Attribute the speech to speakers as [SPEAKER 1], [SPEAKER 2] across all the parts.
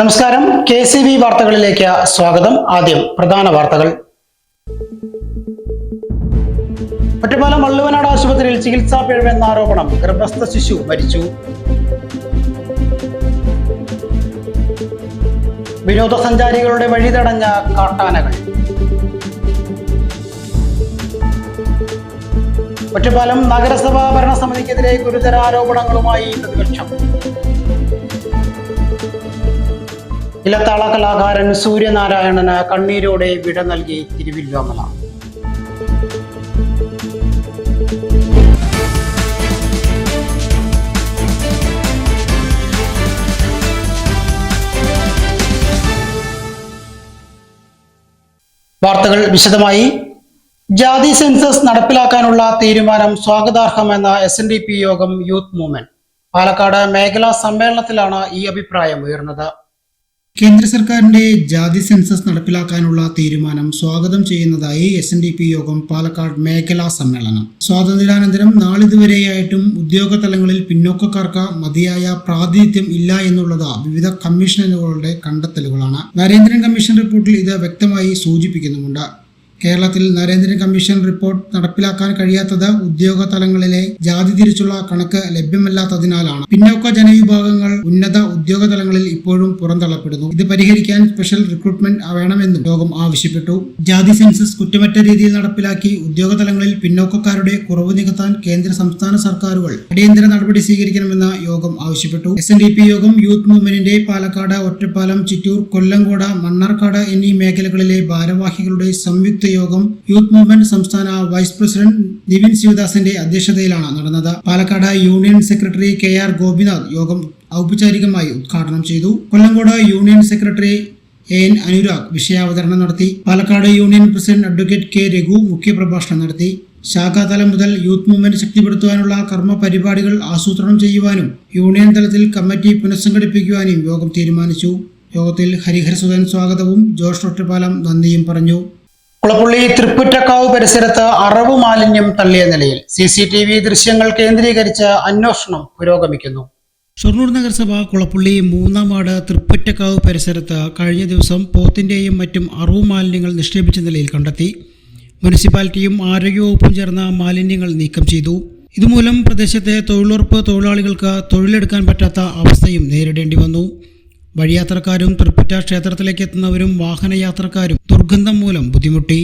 [SPEAKER 1] നമസ്കാരം. K C B വാർത്തകളിലേക്ക് സ്വാഗതം. ആദ്യം പ്രധാന വാർത്തകൾ. ഒറ്റപ്പാലം വള്ളുവനാട് ആശുപത്രിയിൽ ചികിത്സാ പിഴവെന്ന ആരോപണം. ഗർഭസ്ഥ ശിശു മരിച്ചു. വിനോദസഞ്ചാരികളുടെ വഴി തടഞ്ഞ കാട്ടാനകൾ. ഒറ്റപ്പാലം നഗരസഭാ ഭരണസമിതിക്കെതിരെ ഗുരുതര ആരോപണങ്ങളുമായി പ്രതിപക്ഷം. ഇലത്താള കലാകാരൻ സൂര്യനാരായണന് കണ്ണീരോടെ വിട നൽകി തിരുവില്ലോമല വാർത്തകൾ വിശദമായി. ജാതി സെൻസസ് നടപ്പിലാക്കാനുള്ള തീരുമാനം സ്വാഗതാർഹമെന്ന എസ് എൻ ഡി പി യോഗം യൂത്ത് മൂവ്മെന്റ്. പാലക്കാട് മേഖലാ സമ്മേളനത്തിലാണ് ഈ അഭിപ്രായം ഉയർന്നത്. കേന്ദ്ര സർക്കാരിന്റെ ജാതി സെൻസസ് നടപ്പിലാക്കാനുള്ള തീരുമാനം സ്വാഗതം ചെയ്യുന്നതായി എസ് എൻ ഡി പി യോഗം പാലക്കാട് മേഖലാ സമ്മേളനം. സ്വാതന്ത്ര്യാനന്തരം നാളിതുവരെയായിട്ടും ഉദ്യോഗ തലങ്ങളിൽ പിന്നോക്കക്കാർക്ക് മതിയായ പ്രാതിനിധ്യം ഇല്ല എന്നുള്ളത് വിവിധ കമ്മീഷനുകളുടെ കണ്ടെത്തലുകളാണ്. നരേന്ദ്രൻ കമ്മീഷൻ റിപ്പോർട്ടിൽ ഇത് വ്യക്തമായി സൂചിപ്പിക്കുന്നുമുണ്ട്. കേരളത്തിൽ നരേന്ദ്രൻ കമ്മീഷൻ റിപ്പോർട്ട് നടപ്പിലാക്കാൻ കഴിയാത്തത് ഉദ്യോഗ തലങ്ങളിലെ ജാതി തിരിച്ചുള്ള കണക്ക് ലഭ്യമല്ലാത്തതിനാലാണ്. പിന്നോക്ക ജനവിഭാഗങ്ങൾ ഉന്നത ഉദ്യോഗ തലങ്ങളിൽ ഇപ്പോഴും പുറന്തള്ളപ്പെടുന്നു. ഇത് പരിഹരിക്കാൻ സ്പെഷ്യൽ റിക്രൂട്ട്മെന്റ് വേണമെന്നും യോഗം ആവശ്യപ്പെട്ടു. ജാതി സെൻസസ് കുറ്റമറ്റ രീതിയിൽ നടപ്പിലാക്കി ഉദ്യോഗ തലങ്ങളിൽ പിന്നോക്കക്കാരുടെ കുറവ് നികത്താൻ കേന്ദ്ര സംസ്ഥാന സർക്കാരുകൾ അടിയന്തര നടപടി സ്വീകരിക്കണമെന്ന യോഗം ആവശ്യപ്പെട്ടു. എസ് എൻ ഡി പി യോഗം യൂത്ത് മൂവ്മെന്റിന്റെ പാലക്കാട് ഒറ്റപ്പാലം ചിറ്റൂർ കൊല്ലങ്കോട് മണ്ണാർക്കാട് എന്നീ മേഖലകളിലെ ഭാരവാഹികളുടെ സംയുക്ത യോഗം യൂത്ത് മൂവ്മെന്റ് സംസ്ഥാന വൈസ് പ്രസിഡന്റ് നിവിൻ ശിവദാസിന്റെ അധ്യക്ഷതയിലാണ് നടന്നത്. Palakkad union secretary K R Gopinath യോഗം ഔപചാരികമായി ഉദ്ഘാടനം ചെയ്തു. Kollengode union secretary A N Anurag വിഷയാവതരണം നടത്തി. Palakkad union president advocate K Raghu മുഖ്യപ്രഭാഷണം നടത്തി. ശാഖാതലം മുതൽ യൂത്ത് മൂവ്മെന്റ് ശക്തിപ്പെടുത്തുവാനുള്ള കർമ്മ പരിപാടികൾ ആസൂത്രണം ചെയ്യുവാനും യൂണിയൻ തലത്തിൽ കമ്മിറ്റി പുനഃസംഘടിപ്പിക്കുവാനും യോഗം തീരുമാനിച്ചു. യോഗത്തിൽ ഹരിഹരസുധൻ സ്വാഗതവും ജോഷ് ഒറ്റപ്പാലം നന്ദിയും പറഞ്ഞു. കുളപ്പുള്ളി തൃപ്പുറ്റക്കാവ് പരിസരത്ത് അറവ് മാലിന്യം തള്ളിയ നിലയിൽ സി സി ടി വി ദൃശ്യങ്ങൾ കേന്ദ്രീകരിച്ച് അന്വേഷണം പുരോഗമിക്കുന്നു. ഷൊർണൂർ നഗരസഭ കുളപ്പുള്ളി മൂന്നാം വാർഡ് തൃപ്പറ്റക്കാവ് പരിസരത്ത് കഴിഞ്ഞ ദിവസം പോത്തിന്റെയും മറ്റും അറവ് മാലിന്യങ്ങൾ നിക്ഷേപിച്ച നിലയിൽ കണ്ടെത്തി. മുനിസിപ്പാലിറ്റിയും ആരോഗ്യവകുപ്പും ചേർന്ന മാലിന്യങ്ങൾ നീക്കം ചെയ്തു. ഇതുമൂലം പ്രദേശത്തെ തൊഴിലുറപ്പ് തൊഴിലാളികൾക്ക് തൊഴിലെടുക്കാൻ പറ്റാത്ത അവസ്ഥയും നേരിടേണ്ടി വന്നു. വഴിയാത്രക്കാരും തൃപ്പറ്റ ക്ഷേത്രത്തിലേക്ക് എത്തുന്നവരും വാഹനയാത്രക്കാരും ദുർഗന്ധം മൂലം ബുദ്ധിമുട്ടി.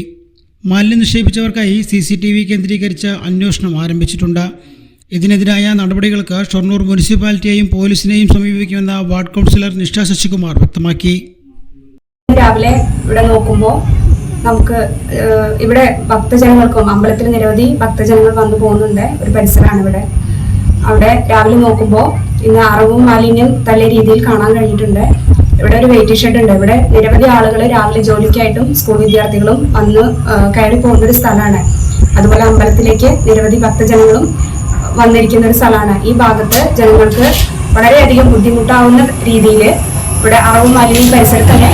[SPEAKER 1] മാലിന്യം നിക്ഷേപിച്ചവർക്കായി സി സി ടി വി കേന്ദ്രീകരിച്ച് അന്വേഷണം ആരംഭിച്ചിട്ടുണ്ട്. ഇതിനെതിരായ നടപടികൾക്ക് ഷൊർണൂർ മുനിസിപ്പാലിറ്റിയെയും പോലീസിനെയും സമീപിക്കുമെന്ന വാർഡ് കൗൺസിലർ നിഷ്ഠ ശശികുമാർ വ്യക്തമാക്കി.
[SPEAKER 2] രാവിലെ ഇവിടെ നോക്കുമ്പോൾ നമുക്ക് ഇവിടെ ഭക്തജനങ്ങൾക്കും അമ്പലത്തിൽ നിരവധി ഭക്തജനങ്ങൾ വന്നു പോകുന്നുണ്ട്. ഒരു പരിസരമാണ് ഇവിടെ. അവിടെ രാവിലെ നോക്കുമ്പോൾ ഇന്ന് അറവും മാലിന്യം നല്ല രീതിയിൽ കാണാൻ കഴിഞ്ഞിട്ടുണ്ട്. ഇവിടെ ഒരു വെയിറ്റിംഗ് ഷെഡ് ഉണ്ട്. ഇവിടെ നിരവധി ആളുകൾ രാവിലെ ജോലിക്കായിട്ടും സ്കൂൾ വിദ്യാർത്ഥികളും വന്ന് കയറി പോകുന്ന ഒരു സ്ഥലമാണ്. അതുപോലെ അമ്പലത്തിലേക്ക് നിരവധി ഭക്തജനങ്ങളും വന്നിരിക്കുന്ന ഒരു സ്ഥലമാണ്. ഈ ഭാഗത്ത് ജനങ്ങൾക്ക് വളരെയധികം ബുദ്ധിമുട്ടാവുന്ന രീതിയിൽ ഇവിടെ അറവും മാലിന്യം പരിസരത്ത് തന്നെ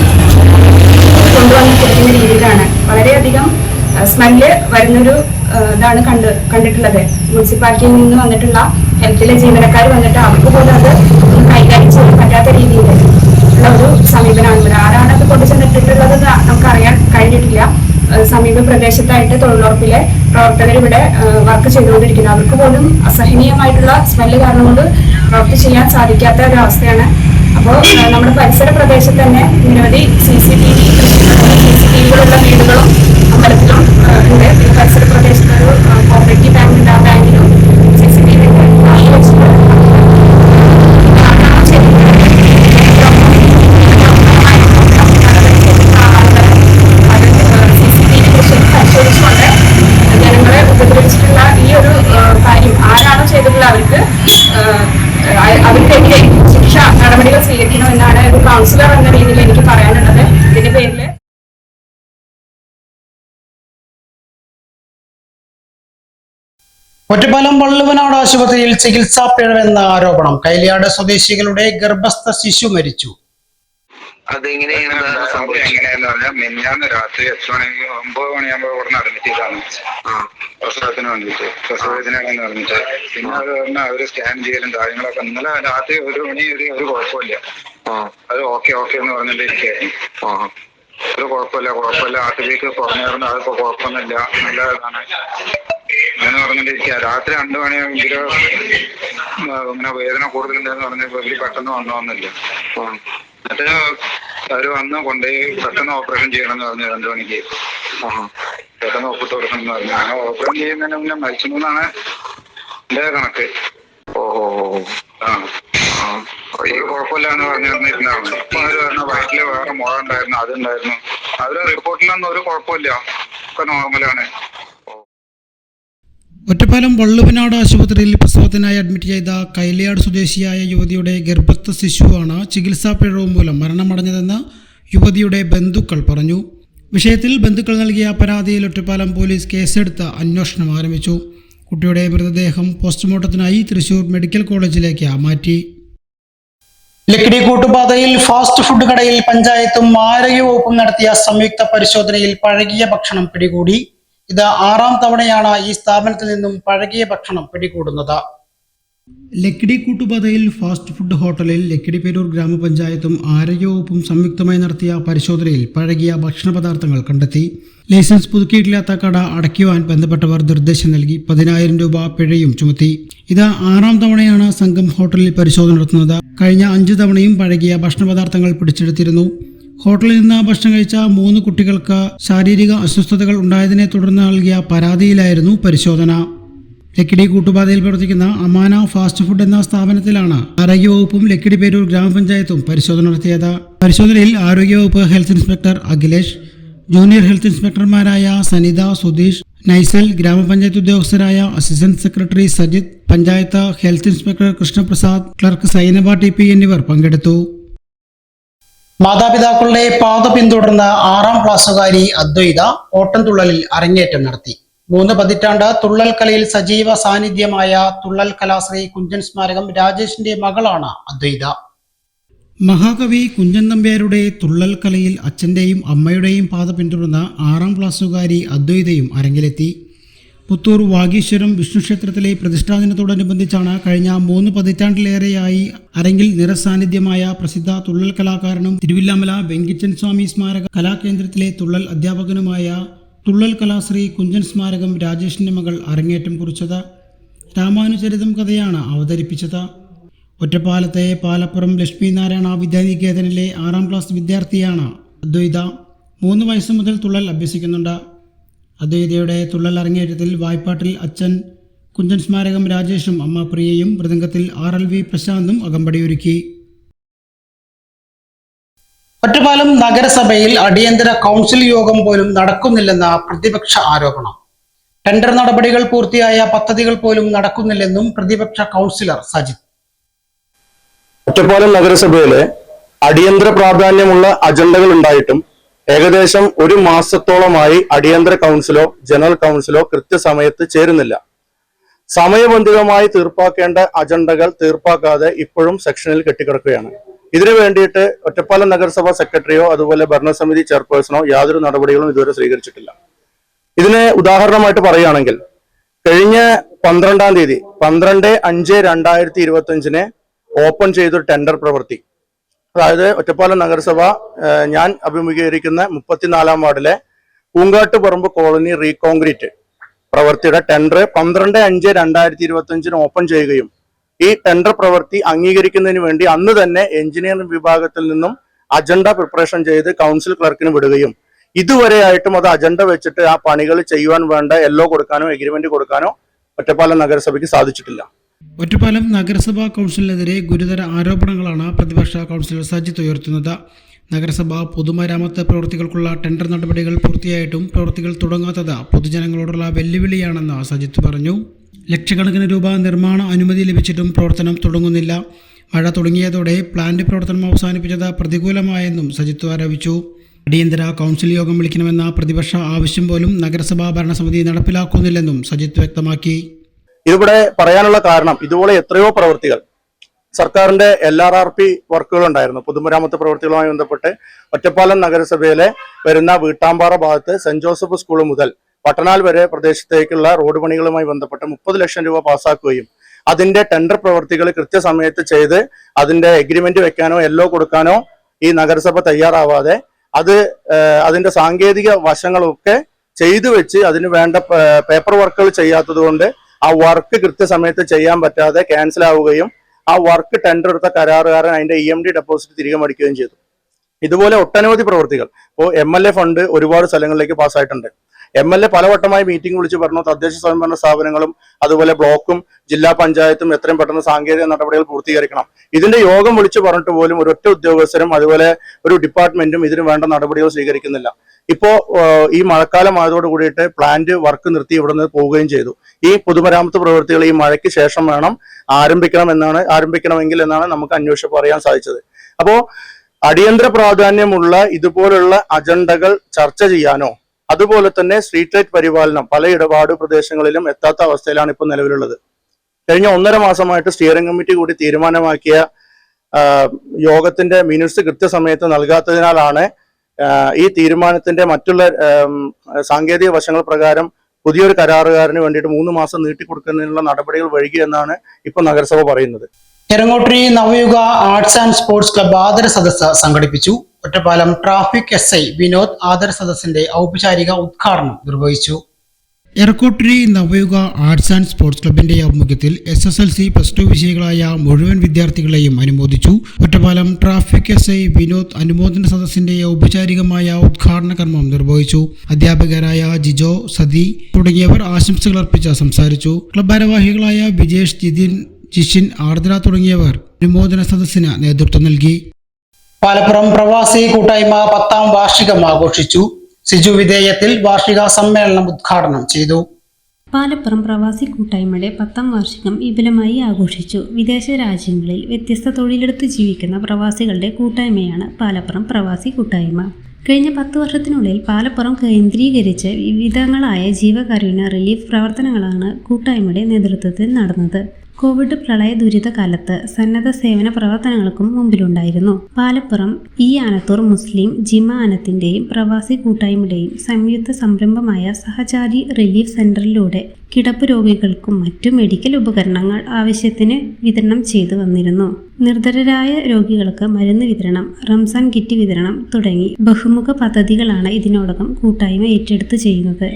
[SPEAKER 2] കൊണ്ടുവന്നിരിക്കുന്ന രീതിയിലാണ്. വളരെയധികം സ്മെല്ല് വരുന്നൊരു ഇതാണ് കണ്ട് കണ്ടിട്ടുള്ളത്. മുനിസിപ്പാലിറ്റിയിൽ നിന്ന് വന്നിട്ടുള്ള ഹെൽത്തിലെ ജീവനക്കാർ വന്നിട്ട് അവർക്ക് പോലും അത് കൈകാര്യം ചെയ്യാൻ പറ്റാത്ത രീതിയിൽ ഉള്ള ഒരു സമീപനമാണ്. ഇവിടെ ആരാണ് അത് കൊണ്ടു ചെന്നിട്ടുള്ളത് നമുക്ക് അറിയാൻ കഴിഞ്ഞിട്ടില്ല. സമീപ പ്രദേശത്തായിട്ട് തൊഴിലുറപ്പിലെ പ്രവർത്തകർ ഇവിടെ വർക്ക് ചെയ്തുകൊണ്ടിരിക്കുന്നു. അവർക്ക് പോലും അസഹനീയമായിട്ടുള്ള സ്മെല്ല് കാരണം കൊണ്ട് വർക്ക് ചെയ്യാൻ സാധിക്കാത്ത ഒരു അവസ്ഥയാണ്. അപ്പോൾ നമ്മുടെ പരിസര പ്രദേശത്ത് തന്നെ നിരവധി C C T V C C T വികളുള്ള വീടുകളും അമ്പലത്തിലും ഉണ്ട്. പരിസര പ്രദേശത്ത് ഒരു കോപ്പറേറ്റീവ് ബാങ്ക് ഉണ്ട്. ആ ബാങ്കിലും അവർക്കെതിരെ ശിക്ഷ നടപടികൾ സ്വീകരിക്കണമെന്നാണ് ഒരു കൗൺസിലർ എന്ന രീതിയിൽ എനിക്ക് പറയാനുള്ളത്. ഇതിന്റെ പേരിൽ
[SPEAKER 1] ഒറ്റപ്പാലം വള്ളുവനാട് ആശുപത്രിയിൽ ചികിത്സാ പിഴവെന്ന ആരോപണം. കൈലിയാട് സ്വദേശികളുടെ ഗർഭസ്ഥ ശിശു മരിച്ചു.
[SPEAKER 3] അതെങ്ങനെയാണ്
[SPEAKER 4] എങ്ങനെയാന്ന് പറഞ്ഞാൽ മിനിഞ്ഞാന്ന് രാത്രി എട്ട് മണി ഒമ്പത് മണിയാകുമ്പോൾ ഇവിടെ അഡ്മിറ്റ് ചെയ്താണ് പ്രസവത്തിന് വേണ്ടിയിട്ട്. പ്രസവത്തിനാണെന്ന് പറഞ്ഞിട്ട് പിന്നെ അത് പറഞ്ഞാൽ അവർ സ്കാൻ ചെയ്യലും കാര്യങ്ങളൊക്കെ ഇന്നലെ രാത്രി ഒരു മണി ഒരു ഒരു കുഴപ്പമില്ല. അത് ഓക്കെ ഓക്കെ എന്ന് പറഞ്ഞിട്ടിരിക്കുകയായിരുന്നു
[SPEAKER 3] ആ.
[SPEAKER 4] ഒരു കുഴപ്പമില്ല കുഴപ്പമില്ല. ആർട്ടിലേക്ക് കുറഞ്ഞായിരുന്നു അതിപ്പോ കുഴപ്പമൊന്നുമില്ല. നല്ല ഇതാണ്. അങ്ങനെ പറഞ്ഞിട്ടിരിക്കുക രാത്രി രണ്ടു മണിയെങ്കിലും ഇങ്ങനെ വേദന കൂടുതലുണ്ടെന്ന് പറഞ്ഞപ്പോ ഇവർ പെട്ടെന്ന്
[SPEAKER 3] ആ.
[SPEAKER 4] എന്നിട്ട് അവർ വന്ന് കൊണ്ടുപോയി പെട്ടെന്ന് ഓപ്പറേഷൻ ചെയ്യണം എന്ന് പറഞ്ഞു രണ്ടു മണിക്ക്. പെട്ടെന്ന് ഒപ്പിട്ട് കൊടുക്കണം എന്ന് പറഞ്ഞു. അങ്ങനെ ഓപ്പറേഷൻ ചെയ്യുന്നതിന് മുന്നേ മരിച്ചു എന്നാണ് എന്റെ കണക്ക്. ആ.
[SPEAKER 3] ആ.
[SPEAKER 4] ഒരു കുഴപ്പമില്ല എന്ന് പറഞ്ഞിരുന്നിരുന്നതാണ് ഇപ്പൊ അവർ പറഞ്ഞ വയറ്റിൽ വേറെ മുഴ ഉണ്ടായിരുന്നു അതുണ്ടായിരുന്നു. അവരുടെ റിപ്പോർട്ടിലൊന്നും ഒരു കുഴപ്പമില്ല. ഒക്കെ നോർമലാണ്
[SPEAKER 1] ഒറ്റപ്പാലം വള്ളുവനാട് ആശുപത്രിയിൽ പ്രസവത്തിനായി അഡ്മിറ്റ് ചെയ്ത കൈലിയാട് സ്വദേശിയായ യുവതിയുടെ ഗർഭസ്ഥ ശിശുവാണ് ചികിത്സാ പിഴവ് മൂലം മരണമടഞ്ഞതെന്ന് യുവതിയുടെ ബന്ധുക്കൾ പറഞ്ഞു. വിഷയത്തിൽ ബന്ധുക്കൾ നൽകിയ പരാതിയിൽ ഒറ്റപ്പാലം പോലീസ് കേസെടുത്ത് അന്വേഷണം ആരംഭിച്ചു. കുട്ടിയുടെ മൃതദേഹം പോസ്റ്റ്മോർട്ടത്തിനായി തൃശൂർ മെഡിക്കൽ കോളേജിലേക്ക് മാറ്റി. ലക്കിടി കൂട്ടുപാതയിൽ ഫാസ്റ്റ് ഫുഡ് കടയിൽ പഞ്ചായത്തും ആരോഗ്യവകുപ്പും നടത്തിയ സംയുക്ത പരിശോധനയിൽ പഴകിയ ഭക്ഷണം പിടികൂടി. ഇത് ആറാം തവണയാണ് ഈ സ്ഥാപനത്തിൽ നിന്നും പഴകിയ ഭക്ഷണം പിടികൂടുന്നത്. ലക്കിടി കൂട്ടുപാതയിൽ ഫാസ്റ്റ് ഫുഡ് ഹോട്ടലിൽ ലക്കിടി പേരൂർ ഗ്രാമപഞ്ചായത്തും ആരോഗ്യവകുപ്പും സംയുക്തമായി നടത്തിയ പരിശോധനയിൽ പഴകിയ ഭക്ഷണ പദാർത്ഥങ്ങൾ കണ്ടെത്തി. ലൈസൻസ് പുതുക്കിയിട്ടില്ലാത്ത കട അടയ്ക്കുവാൻ ബന്ധപ്പെട്ടവർ നിർദ്ദേശം നൽകി പതിനായിരം രൂപ പിഴയും ചുമത്തി. ഇത് ആറാം തവണയാണ് സംഘം ഹോട്ടലിൽ പരിശോധന നടത്തുന്നത്. കഴിഞ്ഞ അഞ്ചു തവണയും പഴകിയ ഭക്ഷണ പദാർത്ഥങ്ങൾ പിടിച്ചെടുത്തിരുന്നു. ഹോട്ടലിൽ നിന്ന് ഭക്ഷണം കഴിച്ച മൂന്ന് കുട്ടികൾക്ക് ശാരീരിക അസ്വസ്ഥതകൾ ഉണ്ടായതിനെ തുടർന്ന് നൽകിയ പരാതിയിലായിരുന്നു പരിശോധന. ലക്കിടി കൂട്ടുപാതയിൽ പ്രവർത്തിക്കുന്ന അമാന ഫാസ്റ്റ് ഫുഡ് എന്ന സ്ഥാപനത്തിലാണ് ആരോഗ്യവകുപ്പും ലക്കിടി പേരൂർ ഗ്രാമപഞ്ചായത്തും പരിശോധന നടത്തിയത്. പരിശോധനയിൽ ആരോഗ്യവകുപ്പ് health inspector Akhilesh junior health ഇൻസ്പെക്ടർമാരായ Sanitha Sudheesh Naisal ഗ്രാമപഞ്ചായത്ത് ഉദ്യോഗസ്ഥരായ assistant secretary Sajith panchayat health inspector Krishnaprasad clerk Sainaba T എന്നിവർ പങ്കെടുത്തു. മാതാപിതാക്കളുടെ പാത പിന്തുടർന്ന ആറാം ക്ലാസ്സുകാരി അദ്വൈത ഓട്ടംതുള്ളലിൽ അരങ്ങേറ്റം നടത്തി. മൂന്ന് പതിറ്റാണ്ട് തുള്ളൽ കലയിൽ സജീവ സാന്നിധ്യമായ തുള്ളൽ കലാശ്രീ കുഞ്ചൻ സ്മാരകം രാജേഷിന്റെ മകളാണ് അദ്വൈത. മഹാകവി കുഞ്ചൻ നമ്പ്യാരുടെ തുള്ളൽ കലയിൽ അച്ഛന്റെയും അമ്മയുടെയും പാത പിന്തുടർന്ന ആറാം ക്ലാസ്സുകാരി അദ്വൈതയും അരങ്ങിലെത്തി. പുത്തൂർ വാഗീശ്വരം വിഷ്ണു ക്ഷേത്രത്തിലെ പ്രതിഷ്ഠാദിനത്തോടനുബന്ധിച്ചാണ് കഴിഞ്ഞ മൂന്ന് പതിറ്റാണ്ടിലേറെയായി അരങ്ങിൽ നിറസാന്നിധ്യമായ പ്രസിദ്ധ തുള്ളൽ കലാകാരനും തിരുവില്ലാമല വെങ്കിച്ചൻ സ്വാമി സ്മാരക കലാകേന്ദ്രത്തിലെ തുള്ളൽ അധ്യാപകനുമായ തുള്ളൽ കലാശ്രീ കുഞ്ചൻ സ്മാരകം രാജേഷിന്റെ മകൾ അരങ്ങേറ്റം കുറിച്ചത്. രാമാനുചരിതം കഥയാണ് അവതരിപ്പിച്ചത്. ഒറ്റപ്പാലത്തെ പാലപ്പുറം ലക്ഷ്മിനാരായണ വിദ്യാനികേതനിലെ ആറാം ക്ലാസ് വിദ്യാർത്ഥിയാണ് അദ്വൈത. മൂന്ന് വയസ്സ് മുതൽ തുള്ളൽ അഭ്യസിക്കുന്നുണ്ട്. അദ്വൈതയുടെ തുള്ളൽ അരങ്ങേറ്റത്തിൽ വായ്പാട്ടിൽ അച്ഛൻ കുഞ്ചൻ സ്മാരകം രാജേഷും അമ്മ പ്രിയയും മൃദംഗത്തിൽ ആർ എൽ വി പ്രശാന്തും അകമ്പടിയൊരുക്കി. ഒറ്റപ്പാലം നഗരസഭയിൽ അടിയന്തര കൗൺസിൽ യോഗം പോലും നടക്കുന്നില്ലെന്ന പ്രതിപക്ഷ ആരോപണം. ടെൻഡർ നടപടികൾ പൂർത്തിയായ പദ്ധതികൾ പോലും നടക്കുന്നില്ലെന്നും പ്രതിപക്ഷ കൗൺസിലർ സജിത്.
[SPEAKER 5] ഒറ്റപ്പാലം നഗരസഭയിലെ അടിയന്തര പ്രാധാന്യമുള്ള അജണ്ടകൾ ഉണ്ടായിട്ടും ഏകദേശം ഒരു മാസത്തോളമായി അടിയന്തര കൗൺസിലോ ജനറൽ കൗൺസിലോ കൃത്യസമയത്ത് ചേരുന്നില്ല. സമയബന്ധിതമായി തീർപ്പാക്കേണ്ട അജണ്ടകൾ തീർപ്പാക്കാതെ ഇപ്പോഴും സെക്ഷനിൽ കെട്ടിക്കിടക്കുകയാണ്. ഇതിനു വേണ്ടിയിട്ട് ഒറ്റപ്പാലം നഗരസഭാ സെക്രട്ടറിയോ അതുപോലെ ഭരണസമിതി ചെയർപേഴ്സണോ യാതൊരു നടപടികളും ഇതുവരെ സ്വീകരിച്ചിട്ടില്ല. ഇതിന് ഉദാഹരണമായിട്ട് പറയുകയാണെങ്കിൽ കഴിഞ്ഞ പന്ത്രണ്ടാം തീയതി പന്ത്രണ്ട് അഞ്ച് രണ്ടായിരത്തി ഇരുപത്തി അഞ്ചിന് ഓപ്പൺ ചെയ്തൊരു ടെൻഡർ പ്രവൃത്തി. അതായത് ഒറ്റപ്പാലം നഗരസഭ ഞാൻ അഭിമുഖീകരിക്കുന്ന മുപ്പത്തിനാലാം വാർഡിലെ പൂങ്കാട്ട് പറമ്പ് കോളനി റീകോൺക്രീറ്റ് പ്രവൃത്തിയുടെ ടെൻഡർ പന്ത്രണ്ട് അഞ്ച് രണ്ടായിരത്തി ഇരുപത്തി അഞ്ചിന് ഓപ്പൺ ചെയ്യുകയും ഈ ടെൻഡർ പ്രവൃത്തി അംഗീകരിക്കുന്നതിന് വേണ്ടി അന്ന് തന്നെ എഞ്ചിനീയറിംഗ് വിഭാഗത്തിൽ നിന്നും അജണ്ട പ്രിപ്പറേഷൻ ചെയ്ത് കൗൺസിൽ ക്ലർക്കിന് വിടുകയും ഇതുവരെയായിട്ടും അത് അജണ്ട വെച്ചിട്ട് ആ പണികൾ ചെയ്യുവാൻ വേണ്ട എല്ലോ കൊടുക്കാനോ എഗ്രിമെന്റ് കൊടുക്കാനോ ഒറ്റപ്പാലം നഗരസഭയ്ക്ക് സാധിച്ചിട്ടില്ല.
[SPEAKER 1] ഒറ്റപ്പാലം നഗരസഭാ കൗൺസിലിനെതിരെ ഗുരുതര ആരോപണങ്ങളാണ് പ്രതിപക്ഷ കൗൺസിലർ സജിത്ത് ഉയർത്തുന്നത്. നഗരസഭ പൊതുമരാമത്ത് പ്രവൃത്തികൾക്കുള്ള ടെൻഡർ നടപടികൾ പൂർത്തിയായിട്ടും പ്രവൃത്തികൾ തുടങ്ങാത്തത് പൊതുജനങ്ങളോടുള്ള വെല്ലുവിളിയാണെന്ന് സജിത്ത് പറഞ്ഞു. ലക്ഷക്കണക്കിന് രൂപ നിർമ്മാണ അനുമതി ലഭിച്ചിട്ടും പ്രവർത്തനം തുടങ്ങുന്നില്ല. മഴ തുടങ്ങിയതോടെ പ്ലാന്റ് പ്രവർത്തനം അവസാനിപ്പിച്ചത് പ്രതികൂലമായെന്നും സജിത്ത് ആരോപിച്ചു. അടിയന്തര കൗൺസിൽ യോഗം വിളിക്കണമെന്ന പ്രതിപക്ഷ ആവശ്യം പോലും നഗരസഭാ ഭരണസമിതി നടപ്പിലാക്കുന്നില്ലെന്നും സജിത്ത് വ്യക്തമാക്കി.
[SPEAKER 5] ഇവിടെ പറയാനുള്ള കാരണം ഇതുപോലെ എത്രയോ പ്രവൃത്തികൾ. സർക്കാരിന്റെ എൽ ആർ ആർ പി വർക്കുകൾ ഉണ്ടായിരുന്നു. പൊതുമരാമത്ത് പ്രവൃത്തികളുമായി ബന്ധപ്പെട്ട് ഒറ്റപ്പാലം നഗരസഭയിലെ വരുന്ന വീട്ടാമ്പാറ ഭാഗത്ത് സെന്റ് ജോസഫ് സ്കൂൾ മുതൽ പട്ടണാൽ വരെ പ്രദേശത്തേക്കുള്ള റോഡ് പണികളുമായി ബന്ധപ്പെട്ട് മുപ്പത് ലക്ഷം രൂപ പാസ്സാക്കുകയും അതിന്റെ ടെൻഡർ പ്രവൃത്തികൾ കൃത്യസമയത്ത് ചെയ്ത് അതിന്റെ എഗ്രിമെന്റ് വെക്കാനോ എല്ലോ കൊടുക്കാനോ ഈ നഗരസഭ തയ്യാറാവാതെ അത് അതിന്റെ സാങ്കേതിക വശങ്ങളൊക്കെ ചെയ്തു വെച്ച് അതിന് വേണ്ട പേപ്പർ വർക്കുകൾ ചെയ്യാത്തത് കൊണ്ട് ആ വർക്ക് കൃത്യസമയത്ത് ചെയ്യാൻ പറ്റാതെ ക്യാൻസൽ ആവുകയും ആ വർക്ക് ടെൻഡർ എടുത്ത കരാറുകാരൻ അതിന്റെ ഇ എം ഡി ഡെപ്പോസിറ്റ് തിരികെ മടിക്കുകയും ചെയ്തു. ഇതുപോലെ ഒട്ടനവധി പ്രവൃത്തികൾ. ഇപ്പോൾ എം എൽ എ ഫണ്ട് ഒരുപാട് സ്ഥലങ്ങളിലേക്ക് പാസ്സായിട്ടുണ്ട് എം എൽ എ പലവട്ടമായി മീറ്റിംഗ് വിളിച്ചു പറഞ്ഞു. തദ്ദേശ സ്വയംഭരണ സ്ഥാപനങ്ങളും അതുപോലെ ബ്ലോക്കും ജില്ലാ പഞ്ചായത്തും എത്രയും പെട്ടെന്ന് സാങ്കേതിക നടപടികൾ പൂർത്തീകരിക്കണം. ഇതിന്റെ യോഗം വിളിച്ചു പറഞ്ഞിട്ട് പോലും ഒരൊറ്റ ഉദ്യോഗസ്ഥരും അതുപോലെ ഒരു ഡിപ്പാർട്ട്മെന്റും ഇതിന് വേണ്ട നടപടികൾ സ്വീകരിക്കുന്നില്ല. ഇപ്പോ ഈ മഴക്കാലം ആയതോട് കൂടിയിട്ട് പ്ലാന്റ് വർക്ക് നിർത്തി ഇവിടുന്ന് പോവുകയും ചെയ്തു. ഈ പൊതുമരാമത്ത് പ്രവൃത്തികൾ ഈ മഴയ്ക്ക് ശേഷം വേണം ആരംഭിക്കണം എന്നാണ് ആരംഭിക്കണമെങ്കിൽ എന്നാണ് നമുക്ക് അന്വേഷിച്ചപ്പോൾ അറിയാൻ സാധിച്ചത്. അപ്പോ അടിയന്തര പ്രാധാന്യമുള്ള ഇതുപോലുള്ള അജണ്ടകൾ ചർച്ച ചെയ്യാനോ അതുപോലെ തന്നെ സ്ട്രീറ്റ് ലൈറ്റ് പരിപാലനം പല ഇടപാട് പ്രദേശങ്ങളിലും എത്താത്ത അവസ്ഥയിലാണ് ഇപ്പോൾ നിലവിലുള്ളത്. കഴിഞ്ഞ ഒന്നര മാസമായിട്ട് സ്റ്റിയറിംഗ് കമ്മിറ്റി കൂടി തീരുമാനമാക്കിയ യോഗത്തിന്റെ മിനിറ്റ്സ് കൃത്യസമയത്ത് നൽകാത്തതിനാലാണ് ഈ തീരുമാനത്തിന്റെ മറ്റുള്ള സാങ്കേതിക വശങ്ങൾ പ്രകാരം പുതിയൊരു കരാറുകാരന് വേണ്ടിയിട്ട് മൂന്ന് മാസം നീട്ടിക്കൊടുക്കുന്നതിനുള്ള നടപടികൾ വഴുകി എന്നാണ് ഇപ്പൊ നഗരസഭ പറയുന്നത്.
[SPEAKER 1] Erangottiri Navayuga arts and sports club ആദര സദസ്സ് സംഘടിപ്പിച്ചു. Ottapalam traffic S I Vinod other സദസ്സിന്റെ ഔപചാരിക ഉദ്ഘാടനം നിർവഹിച്ചു. Erakkottiri Navayuga arts and sports ക്ലബിന്റെ ആഭിമുഖ്യത്തിൽ S S L C plus two വിജയികളായ മുഴുവൻ വിദ്യാർത്ഥികളെയും അനുമോദിച്ചു. Ottapalam traffic S I Vinod അനുമോദന സദസ്സിന്റെ ഔപചാരികമായ ഉദ്ഘാടന കർമ്മം നിർവഹിച്ചു. അധ്യാപകരായ ജിജോ സതി തുടങ്ങിയവർ ആശംസകൾ അർപ്പിച്ച് സംസാരിച്ചു. ക്ലബ് ഭാരവാഹികളായ വിജേഷ് ജിതിൻ ജിഷിൻ ആർദ്ര തുടങ്ങിയവർ അനുമോദന സദസ്സിന് നേതൃത്വം നൽകി. പാലപ്പുറം പ്രവാസി കൂട്ടായ്മ പത്താം വാർഷികം ആഘോഷിച്ചു. സിജു വിധേയത്തിൽ വാർഷിക സമ്മേളനം ഉദ്ഘാടനം ചെയ്തു.
[SPEAKER 6] പാലപ്പുറം പ്രവാസി കൂട്ടായ്മയുടെ പത്താം വാർഷികം വിപുലമായി ആഘോഷിച്ചു. വിദേശ രാജ്യങ്ങളിൽ വ്യത്യസ്ത തൊഴിലെടുത്ത് ജീവിക്കുന്ന പ്രവാസികളുടെ കൂട്ടായ്മയാണ് പാലപ്പുറം പ്രവാസി കൂട്ടായ്മ. കഴിഞ്ഞ പത്ത് വർഷത്തിനുള്ളിൽ പാലപ്പുറം കേന്ദ്രീകരിച്ച് വിവിധങ്ങളായ ജീവകാരുണ്യ റിലീഫ് പ്രവർത്തനങ്ങളാണ് കൂട്ടായ്മയുടെ നേതൃത്വത്തിൽ നടന്നത്. കോവിഡ് പ്രളയ ദുരിത കാലത്ത് സന്നദ്ധ സേവന പ്രവർത്തനങ്ങൾക്കും മുമ്പിലുണ്ടായിരുന്നു. പാലപ്പുറം ഈ ആനത്തൂർ മുസ്ലിം ജിമ ആനത്തിന്റെയും പ്രവാസി കൂട്ടായ്മയുടെയും സംയുക്ത സംരംഭമായ സഹചാരി റിലീഫ് സെന്ററിലൂടെ കിടപ്പ് രോഗികൾക്കും മറ്റു മെഡിക്കൽ ഉപകരണങ്ങൾ ആവശ്യത്തിന് വിതരണം ചെയ്തു വന്നിരുന്നു. നിർധരരായ രോഗികൾക്ക് മരുന്ന് വിതരണം റംസാൻ കിറ്റ് വിതരണം തുടങ്ങി ബഹുമുഖ പദ്ധതികളാണ് ഇതിനോടകം കൂട്ടായ്മ ഏറ്റെടുത്ത് ചെയ്യുന്നത്.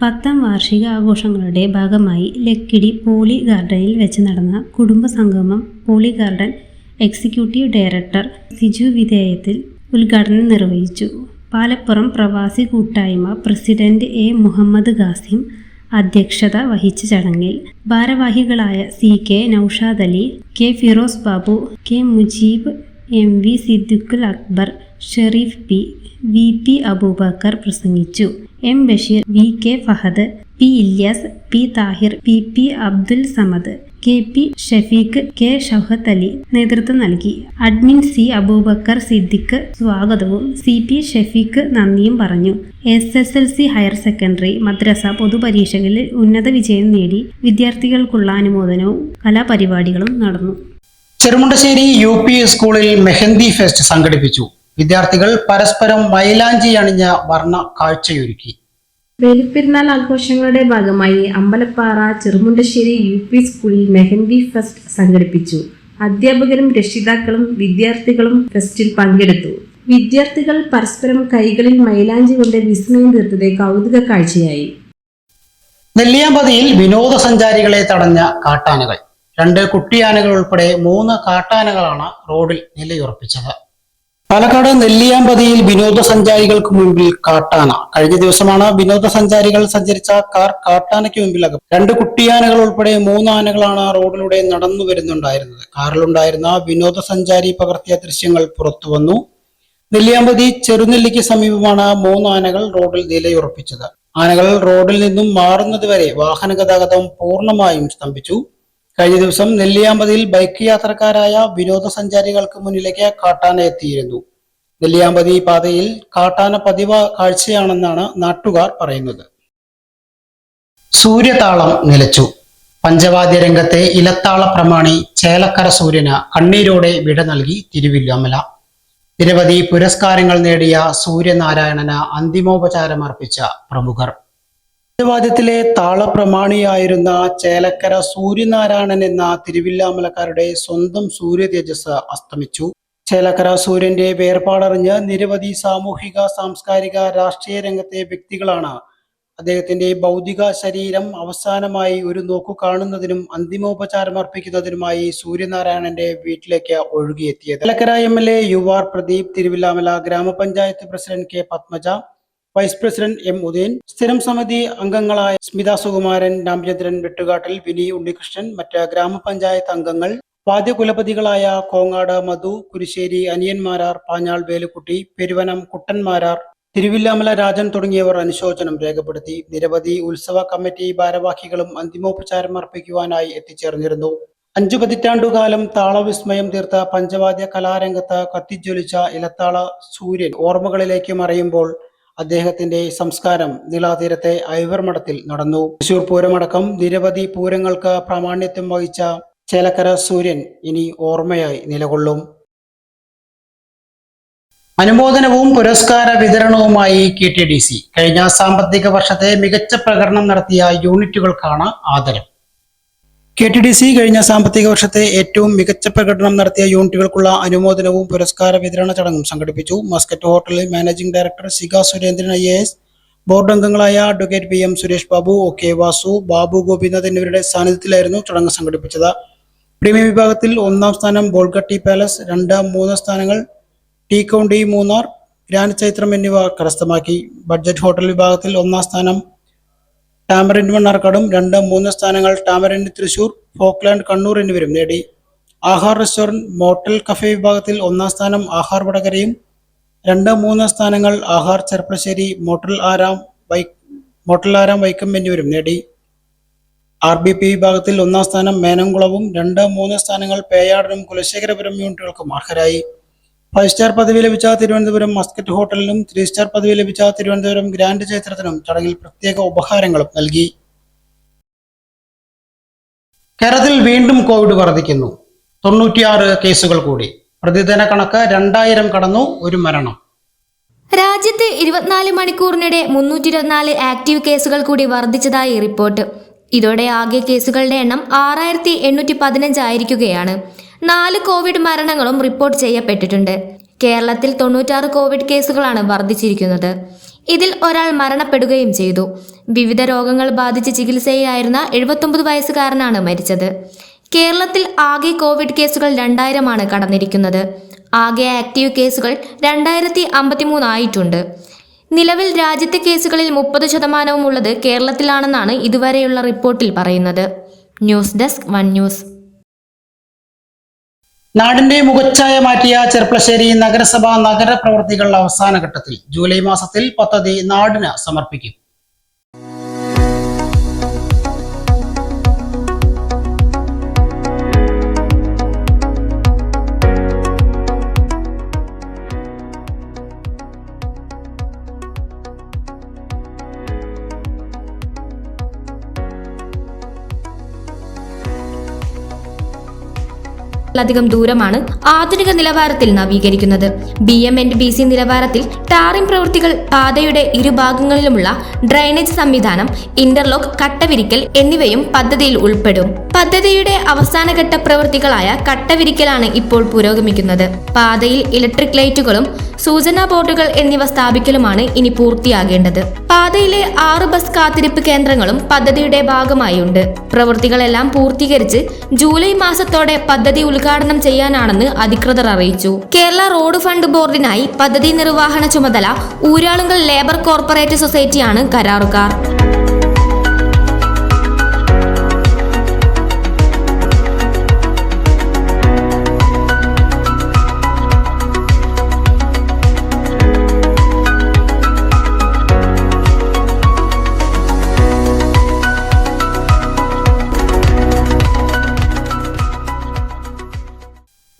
[SPEAKER 6] പത്താം വാർഷിക ആഘോഷങ്ങളുടെ ഭാഗമായി ലക്കിടി പോളി ഗാർഡനിൽ വെച്ച് നടന്ന കുടുംബ സംഗമം Poly Garden executive director Siju വിധേയത്തിൽ ഉദ്ഘാടനം നിർവഹിച്ചു. പാലപ്പുറം പ്രവാസി കൂട്ടായ്മ പ്രസിഡന്റ് എ മുഹമ്മദ് ഖാസിം അധ്യക്ഷത വഹിച്ച ചടങ്ങിൽ ഭാരവാഹികളായ C K Noushad Ali K Firoz Babu K Mujeeb M V Siddiqul Akbar Shereef P V P Abubakar പ്രസംഗിച്ചു. M Basheer V K Fahad P Ilyas P Thahir P P Abdul Samad K P Shafeeq K Shouhath Ali നേതൃത്വം നൽകി. Admin C Abubakar Siddique സ്വാഗതവും C P Shafeeq നന്ദിയും പറഞ്ഞു. S S L C higher secondary മദ്രസ പൊതുപരീക്ഷകളിൽ ഉന്നത വിജയം നേടി. വിദ്യാർത്ഥികൾക്കുള്ള അനുമോദനവും കലാപരിപാടികളും നടന്നു.
[SPEAKER 1] ചെറുമുണ്ടശ്ശേരി യു പി സ്കൂളിൽ മെഹന്തി ഫെസ്റ്റ് സംഘടിപ്പിച്ചു. വിദ്യാർത്ഥികൾ പരസ്പരം മൈലാഞ്ചി അണിഞ്ഞ വർണ കാഴ്ചയൊരുക്കി.
[SPEAKER 7] വേലിപ്പെരുന്നാൾ ആഘോഷങ്ങളുടെ ഭാഗമായി അമ്പലപ്പാറ ചെറുമുണ്ടശ്ശേരി യു പി സ്കൂളിൽ മെഹന്തി ഫെസ്റ്റ് സംഘടിപ്പിച്ചു. അധ്യാപകരും രക്ഷിതാക്കളും വിദ്യാർത്ഥികളും ഫെസ്റ്റിൽ പങ്കെടുത്തു. വിദ്യാർത്ഥികൾ പരസ്പരം കൈകളിൽ മൈലാഞ്ചി കൊണ്ട് വിസ്മയം തീർത്തത് കൗതുക കാഴ്ചയായി.
[SPEAKER 1] നെല്ലിയാമ്പതിയിൽ വിനോദസഞ്ചാരികളെ തടഞ്ഞ കാട്ടാനകൾ. രണ്ട് കുട്ടിയാനകൾ ഉൾപ്പെടെ മൂന്ന് കാട്ടാനകളാണ് റോഡിൽ നിലയുറപ്പിച്ചത്. പാലക്കാട് നെല്ലിയാമ്പതിയിൽ വിനോദസഞ്ചാരികൾക്ക് മുൻപിൽ കാട്ടാന. കഴിഞ്ഞ ദിവസമാണ് വിനോദസഞ്ചാരികൾ സഞ്ചരിച്ച കാർ കാട്ടാനയ്ക്ക് മുമ്പിൽ അകം രണ്ട് കുട്ടിയാനകൾ ഉൾപ്പെടെ മൂന്നാനകളാണ് റോഡിലൂടെ നടന്നു വരുന്നുണ്ടായിരുന്നത്. കാറിലുണ്ടായിരുന്ന വിനോദസഞ്ചാരി പകർത്തിയ ദൃശ്യങ്ങൾ പുറത്തു വന്നു. നെല്ലിയാമ്പതി ചെറുനെല്ലിക്ക് സമീപമാണ് മൂന്ന് ആനകൾ റോഡിൽ നിലയുറപ്പിച്ചത്. ആനകൾ റോഡിൽ നിന്നും മാറുന്നതുവരെ വാഹന ഗതാഗതം പൂർണമായും സ്തംഭിച്ചു. കഴിഞ്ഞ ദിവസം നെല്ലിയാമ്പതിയിൽ ബൈക്ക് യാത്രക്കാരായ വിനോദസഞ്ചാരികൾക്ക് മുന്നിലേക്ക് കാട്ടാന എത്തിയിരുന്നു. നെല്ലിയാമ്പതി പാതയിൽ കാട്ടാന പതിവ കാഴ്ചയാണെന്നാണ് നാട്ടുകാർ പറയുന്നത്. സൂര്യതാളം നിലച്ചു. പഞ്ചവാദ്യ രംഗത്തെ ഇലത്താള പ്രമാണി ചേലക്കര സൂര്യന് കണ്ണീരോടെ വിട നൽകി തിരുവില്ലാമല നിരവധി പുരസ്കാരങ്ങൾ നേടിയ സൂര്യനാരായണന് അന്തിമോപചാരമർപ്പിച്ച പ്രമുഖർ. വാദ്യത്തിലെ താളപ്രമാണിയായിരുന്ന ചേലക്കര സൂര്യനാരായണൻ എന്ന തിരുവില്ലാമലക്കാരുടെ സ്വന്തം സൂര്യ തേജസ് അസ്തമിച്ചു. ചേലക്കര സൂര്യന്റെ വേർപാടറിഞ്ഞ് നിരവധി സാമൂഹിക സാംസ്കാരിക രാഷ്ട്രീയ രംഗത്തെ വ്യക്തികളാണ് അദ്ദേഹത്തിന്റെ ഭൗതിക ശരീരം അവസാനമായി ഒരു നോക്കു കാണുന്നതിനും അന്തിമോപചാരം അർപ്പിക്കുന്നതിനുമായി സൂര്യനാരായണന്റെ വീട്ടിലേക്ക് ഒഴുകിയെത്തിയത്. Chelakkara M L A U R Pradeep Thiruvilwamala ഗ്രാമപഞ്ചായത്ത് president K Padmaja vice president M Udayan സ്ഥിരം സമിതി അംഗങ്ങളായ സ്മിത സുകുമാരൻ രാമചന്ദ്രൻ വെട്ടുകാട്ടിൽ വിനി ഉണ്ണികൃഷ്ണൻ മറ്റ് ഗ്രാമപഞ്ചായത്ത് അംഗങ്ങൾ വാദ്യകുലപതികളായ കോങ്ങാട് മധു കുരിശ്ശേരി അനിയന്മാരാർ പാഞ്ഞാൾ വേലുക്കുട്ടി പെരുവനം കുട്ടന്മാരാർ തിരുവില്ലാമല രാജൻ തുടങ്ങിയവർ അനുശോചനം രേഖപ്പെടുത്തി. നിരവധി ഉത്സവ കമ്മിറ്റി ഭാരവാഹികളും അന്തിമോപചാരം അർപ്പിക്കുവാനായി എത്തിച്ചേർന്നിരുന്നു. അഞ്ചു പതിറ്റാണ്ടുകാലം താളവിസ്മയം തീർത്ത പഞ്ചവാദ്യ കലാരംഗത്ത് കത്തിജ്വലിച്ച ഇലത്താള സൂര്യൻ ഓർമ്മകളിലേക്ക് മറയുമ്പോൾ അദ്ദേഹത്തിന്റെ സംസ്കാരം നിലാതീരത്തെ ഐവർ മഠത്തിൽ നടന്നു. തൃശൂർ പൂരമടക്കം നിരവധി പൂരങ്ങൾക്ക് പ്രാമാണ്യത്വം വഹിച്ച ചേലക്കര സൂര്യൻ ഇനി ഓർമ്മയായി നിലകൊള്ളും. അനുമോദനവും പുരസ്കാര വിതരണവുമായി കെ ടി ഡി സി. കഴിഞ്ഞ സാമ്പത്തിക വർഷത്തെ മികച്ച പ്രകടനം നടത്തിയ യൂണിറ്റുകൾക്കാണ് ആദരം. കെ ടി ഡി സി കഴിഞ്ഞ സാമ്പത്തിക വർഷത്തെ ഏറ്റവും മികച്ച പ്രകടനം നടത്തിയ യൂണിറ്റുകൾക്കുള്ള അനുമോദനവും പുരസ്കാര വിതരണ ചടങ്ങും സംഘടിപ്പിച്ചു. മസ്കറ്റ് ഹോട്ടലിൽ managing director Shikha Surendran I S board അംഗങ്ങളായ advocate P M Suresh Babu O K Vasu Babu Gopinath എന്നിവരുടെ സാന്നിധ്യത്തിലായിരുന്നു ചടങ്ങ് സംഘടിപ്പിച്ചത്. പ്രീമിയം വിഭാഗത്തിൽ ഒന്നാം സ്ഥാനം ബോൾഗട്ടി പാലസ് രണ്ടാം മൂന്ന് സ്ഥാനങ്ങൾ T county Munnar grand Chaitram എന്നിവ കരസ്ഥമാക്കി. ബഡ്ജറ്റ് ഹോട്ടൽ വിഭാഗത്തിൽ ഒന്നാം സ്ഥാനം ടാമറിൻഡ് മണ്ണാർക്കാടും രണ്ട് മൂന്ന് സ്ഥാനങ്ങൾ ടാമറിൻഡ് തൃശൂർ ഫോക്ലാൻഡ് കണ്ണൂർ എന്നിവരും നേടി. ആഹാർ റെസ്റ്റോറന്റ് മോട്ടൽ കഫേ വിഭാഗത്തിൽ ഒന്നാം സ്ഥാനം ആഹാർ വടകരയും രണ്ട് മൂന്ന് സ്ഥാനങ്ങൾ ആഹാർ ചെർപ്പശ്ശേരി മോട്ടൽ ആരാം വൈ മോട്ടൽ ആരാം വൈക്കം എന്നിവരും നേടി. ആർ ബി പി വിഭാഗത്തിൽ ഒന്നാം സ്ഥാനം മേനംകുളവും രണ്ട് മൂന്ന് സ്ഥാനങ്ങൾ പേയാടനും കുലശേഖരപുരം യൂണിറ്റുകൾക്കും അർഹരായി. ഫൈവ് സ്റ്റാർ പദവി ലഭിച്ച തിരുവനന്തപുരം മസ്കറ്റ് ഹോട്ടലിനും ത്രീ സ്റ്റാർ പദവി ലഭിച്ച തിരുവനന്തപുരം ഗ്രാൻഡ് ക്ഷേത്രത്തിനും ചടങ്ങിൽ പ്രത്യേക ഉപഹാരങ്ങളും നൽകി. കേരളത്തിൽ വീണ്ടും കോവിഡ് വർദ്ധിക്കുന്നു തൊണ്ണൂറ്റിയാറ് കേസുകൾ കൂടി. പ്രതിദിന കണക്ക് രണ്ടായിരം കടന്നു ഒരു മരണം.
[SPEAKER 8] രാജ്യത്ത് ഇരുപത്തിനാല് മണിക്കൂറിനിടെ മുന്നൂറ്റി ഇരുപത്തിനാല് ആക്റ്റീവ് കേസുകൾ കൂടി വർദ്ധിച്ചതായി റിപ്പോർട്ട്. ഇതോടെ ആകെ കേസുകളുടെ എണ്ണം ആറായിരത്തി എണ്ണൂറ്റി പതിനഞ്ചായിരിക്കുകയാണ് നാല് കോവിഡ് മരണങ്ങളും റിപ്പോർട്ട് ചെയ്യപ്പെട്ടിട്ടുണ്ട്. കേരളത്തിൽ തൊണ്ണൂറ്റാറ് കോവിഡ് കേസുകളാണ് വർദ്ധിച്ചിരിക്കുന്നത്. ഇതിൽ ഒരാൾ മരണപ്പെടുകയും ചെയ്തു. വിവിധ രോഗങ്ങൾ ബാധിച്ച് ചികിത്സയിലായിരുന്ന എഴുപത്തൊമ്പത് വയസ്സുകാരനാണ് മരിച്ചത്. കേരളത്തിൽ ആകെ കോവിഡ് കേസുകൾ രണ്ടായിരമാണ് കടന്നിരിക്കുന്നത്. ആകെ ആക്റ്റീവ് കേസുകൾ രണ്ടായിരത്തി അമ്പത്തിമൂന്നായിട്ടുണ്ട് നിലവിൽ രാജ്യത്തെ കേസുകളിൽ മുപ്പത് ശതമാനവും ഉള്ളത് കേരളത്തിലാണെന്നാണ് ഇതുവരെയുള്ള റിപ്പോർട്ടിൽ പറയുന്നത്. News desk one news.
[SPEAKER 1] നാടിന്റെ മുഖച്ഛായ മാറ്റിയ ചെർപ്പളശ്ശേരി നഗരസഭ നഗരപ്രവർത്തികൾ അവസാന ഘട്ടത്തിൽ ജൂലൈ മാസത്തിൽ പദ്ധതി നാടിന് സമർപ്പിക്കും.
[SPEAKER 8] ലധികം ദൂരമാണ് ആധുനിക നിലവാരത്തിൽ നവീകരിക്കുന്നത്. B M and B C നിലവാരത്തിൽ ടാറിംഗ് പ്രവൃത്തികൾ പാതയുടെ ഇരുഭാഗങ്ങളിലുമുള്ള ഡ്രൈനേജ് സംവിധാനം ഇന്റർലോക്ക് കട്ടവിരിക്കൽ എന്നിവയും പദ്ധതിയിൽ ഉൾപ്പെടും. പദ്ധതിയുടെ അവസാനഘട്ട പ്രവൃത്തികളായ കട്ടവിരിക്കലാണ് ഇപ്പോൾ പുരോഗമിക്കുന്നത്. പാതയിൽ ഇലക്ട്രിക് ലൈറ്റുകളും സൂചനാ ബോർഡുകൾ എന്നിവ സ്ഥാപിക്കലുമാണ് ഇനി പൂർത്തിയാകേണ്ടത്. പാതയിലെ ആറ് ബസ് കാത്തിരിപ്പ് കേന്ദ്രങ്ങളും പദ്ധതിയുടെ ഭാഗമായുണ്ട്. പ്രവൃത്തികളെല്ലാം പൂർത്തീകരിച്ച് ജൂലൈ മാസത്തോടെ പദ്ധതി ഉദ്ഘാടനം ചെയ്യാനാണെന്ന് അധികൃതർ അറിയിച്ചു. കേരള റോഡ് ഫണ്ട് ബോർഡിനായി പദ്ധതി നിർവഹണ ചുമതല ഊരാളുങ്കൽ ലേബർ കോർപ്പറേറ്റ് സൊസൈറ്റിയാണ് കരാറുകാർ.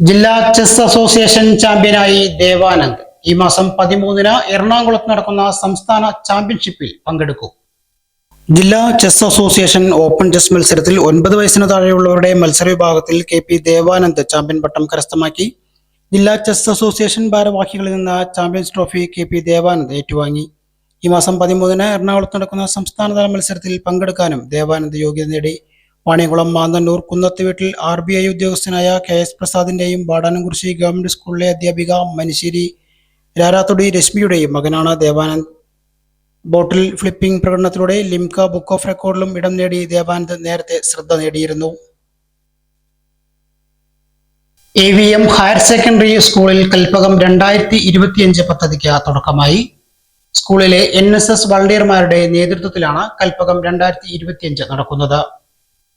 [SPEAKER 1] ജില്ലാ ചെസ് അസോസിയേഷൻ ചാമ്പ്യനായി ദേവാനന്ദ്. ഈ മാസം പതിമൂന്നിന് എറണാകുളത്ത് നടക്കുന്ന സംസ്ഥാന ചാമ്പ്യൻഷിപ്പിൽ പങ്കെടുക്കും. ജില്ലാ ചെസ് അസോസിയേഷൻ ഓപ്പൺ ചെസ് മത്സരത്തിൽ ഒൻപത് വയസ്സിന് താഴെയുള്ളവരുടെ മത്സര വിഭാഗത്തിൽ കെ പി ദേവാനന്ദ് ചാമ്പ്യൻ പട്ടം കരസ്ഥമാക്കി. ജില്ലാ ചെസ് അസോസിയേഷൻ ഭാരവാഹികളിൽ നിന്ന് champions trophy K P Devanand ഏറ്റുവാങ്ങി. ഈ മാസം പതിമൂന്നിന് എറണാകുളത്ത് നടക്കുന്ന സംസ്ഥാനതല മത്സരത്തിൽ പങ്കെടുക്കാനും ദേവാനന്ദ് യോഗ്യത നേടി. വാണിയകുളം മാന്തന്നൂർ കുന്നത്ത് വീട്ടിൽ ആർ ബി ഐ ഉദ്യോഗസ്ഥനായ കെ എസ് പ്രസാദിന്റെയും ബാടാനംകുറിശി ഗവൺമെന്റ് സ്കൂളിലെ അധ്യാപിക മനുശ്ശേരി രാരാത്തൊടി രശ്മിയുടെയും മകനാണ് ദേവാനന്ദ്. ബോട്ടിൽ ഫ്ലിപ്പിംഗ് പ്രകടനത്തിലൂടെ ലിംക ബുക്ക് ഓഫ് റെക്കോർഡിലും ഇടം നേടി ദേവാനന്ദ് നേരത്തെ ശ്രദ്ധ നേടിയിരുന്നു. A V M higher secondary സ്കൂളിൽ കൽപ്പകം രണ്ടായിരത്തി ഇരുപത്തിയഞ്ച് പദ്ധതിക്ക് തുടക്കമായി. സ്കൂളിലെ എൻ എസ് എസ് വളണ്ടിയർമാരുടെ നേതൃത്വത്തിലാണ് കൽപ്പകം രണ്ടായിരത്തി ഇരുപത്തിയഞ്ച് നടക്കുന്നത്.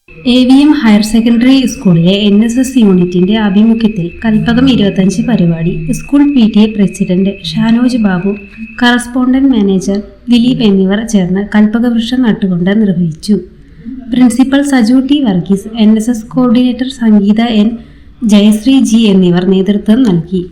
[SPEAKER 6] A V M higher secondary സ്കൂളിലെ എൻ എസ് എസ് യൂണിറ്റിന്റെ ആഭിമുഖ്യത്തിൽ കൽപ്പകം ഇരുപത്തഞ്ച് പരിപാടി school P T A president Shanoj Babu correspondent manager Dileep എന്നിവർ ചേർന്ന് കൽപ്പകവൃക്ഷം നട്ടുകൊണ്ട് നിർവഹിച്ചു. Principal Saju T Varghese N S S coordinator Sangeetha N Jayasree G എന്നിവർ നേതൃത്വം നൽകി.